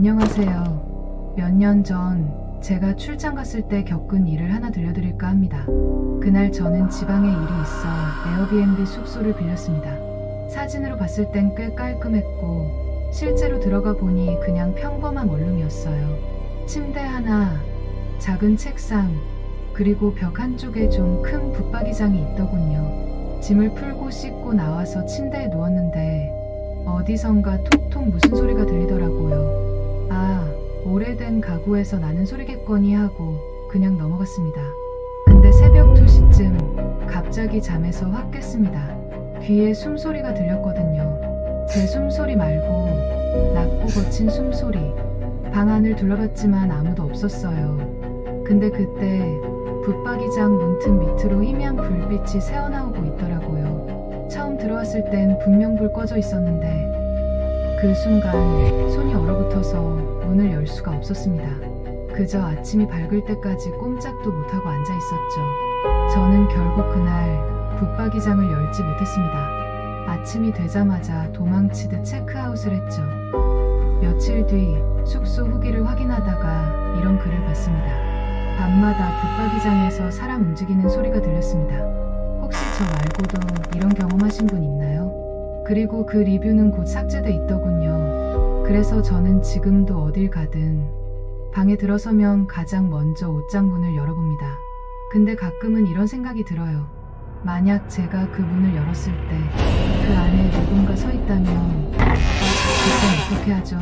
안녕하세요. 몇 년 전 제가 출장 갔을 때 겪은 일을 하나 들려드릴까 합니다. 그날 저는 지방에 일이 있어 에어비앤비 숙소를 빌렸습니다. 사진으로 봤을 땐 꽤 깔끔했고 실제로 들어가 보니 그냥 평범한 원룸이었어요. 침대 하나, 작은 책상, 그리고 벽 한쪽에 좀 큰 붙박이장이 있더군요. 짐을 풀고 씻고 나와서 침대에 누웠는데 어디선가 톡톡 무슨 소리가 들리더라고요. 아, 오래된 가구에서 나는 소리겠거니 하고 그냥 넘어갔습니다. 근데 새벽 2시쯤 갑자기 잠에서 확 깼습니다. 귀에 숨소리가 들렸거든요. 제 숨소리 말고 낮고 거친 숨소리. 방 안을 둘러봤지만 아무도 없었어요. 근데 그때 붙박이장 문틈 밑으로 희미한 불빛이 새어나오고 있더라고요. 처음 들어왔을 땐 분명 불 꺼져 있었는데 그 순간 손이 얼어붙어서 문을 열 수가 없었습니다. 그저 아침이 밝을 때까지 꼼짝도 못하고 앉아 있었죠. 저는 결국 그날 붙박이장을 열지 못했습니다. 아침이 되자마자 도망치듯 체크아웃을 했죠. 며칠 뒤 숙소 후기를 확인하다가 이런 글을 봤습니다. 밤마다 붙박이장에서 사람 움직이는 소리가 들렸습니다. 혹시 저 말고도 이런 경험하신 분 있나요? 그리고 그 리뷰는 곧 삭제돼 있더군요. 그래서 저는 지금도 어딜 가든 방에 들어서면 가장 먼저 옷장 문을 열어봅니다. 근데 가끔은 이런 생각이 들어요. 만약 제가 그 문을 열었을 때 그 안에 누군가 서 있다면 그땐 어떻게 하죠?